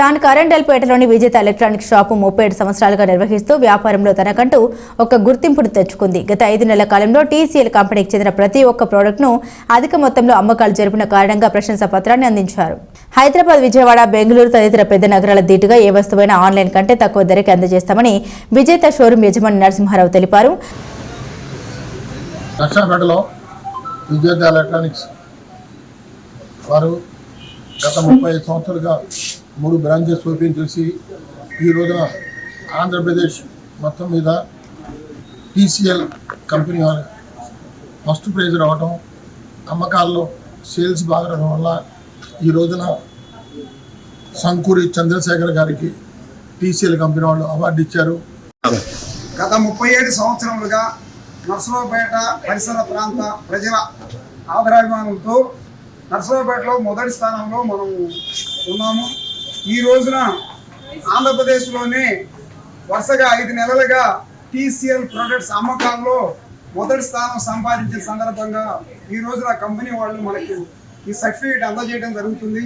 తాను కరెండల్పేటలోని విజేత electronic shop ముప్పై ఏడు సంవత్సరాలుగా నిర్వహిస్తూ వ్యాపారంలో తనకంటూ ఒక గుర్తింపును తెచ్చుకుంది. గత ఐదు నెలల కాలంలో టీసీఎల్ కంపెనీకి చెందిన ప్రతి ఒక్క ప్రోడక్ట్ను అధిక మొత్తంలో అమ్మకాలు జరిపిన కారణంగా ప్రశంసా పత్రాన్ని అందించారు. హైదరాబాద్ విజయవాడ బెంగళూరు తదితర పెద్ద నగరాల దీటుగా ఏ వస్తువైనా ఆన్లైన్ కంటే తక్కువ ధరకి అందజేస్తామని విజేత షోరూం యజమాని నరసింహారావు తెలిపారు. లక్షణపేటలో విజేత ఎలక్ట్రానిక్స్ వారు గత ముప్పై సంవత్సరాలుగా మూడు బ్రాంచెస్ ఓపెన్ చేసి ఈ రోజున ఆంధ్రప్రదేశ్ మొత్తం మీద టీసీఎల్ కంపెనీ వారు ఫస్ట్ ప్రైజ్ రావటం అమ్మకాల్లో సేల్స్ బాగా రావడం వల్ల ఈ రోజున సంకూరి చంద్రశేఖర్ గారికి టీసీఎల్ కంపెనీ వాళ్ళు అవార్డు ఇచ్చారు. గత ముప్పై ఏడు సంవత్సరములుగా నర్సరావుపేట పరిసర ప్రాంత ప్రజల ఆదరాభిమానంతో నర్సరావుపేటలో మొదటి స్థానంలో మనం ఉన్నాము. ఈ రోజున ఆంధ్రప్రదేశ్లోనే వరుసగా ఐదు నెలలుగా టీసీఎల్ ప్రొడక్ట్స్ అమ్మకాల్లో మొదటి స్థానం సంపాదించిన సందర్భంగా ఈ రోజున కంపెనీ వాళ్ళు మనకు ఈ సర్టిఫికేట్ అందజేయడం జరుగుతుంది.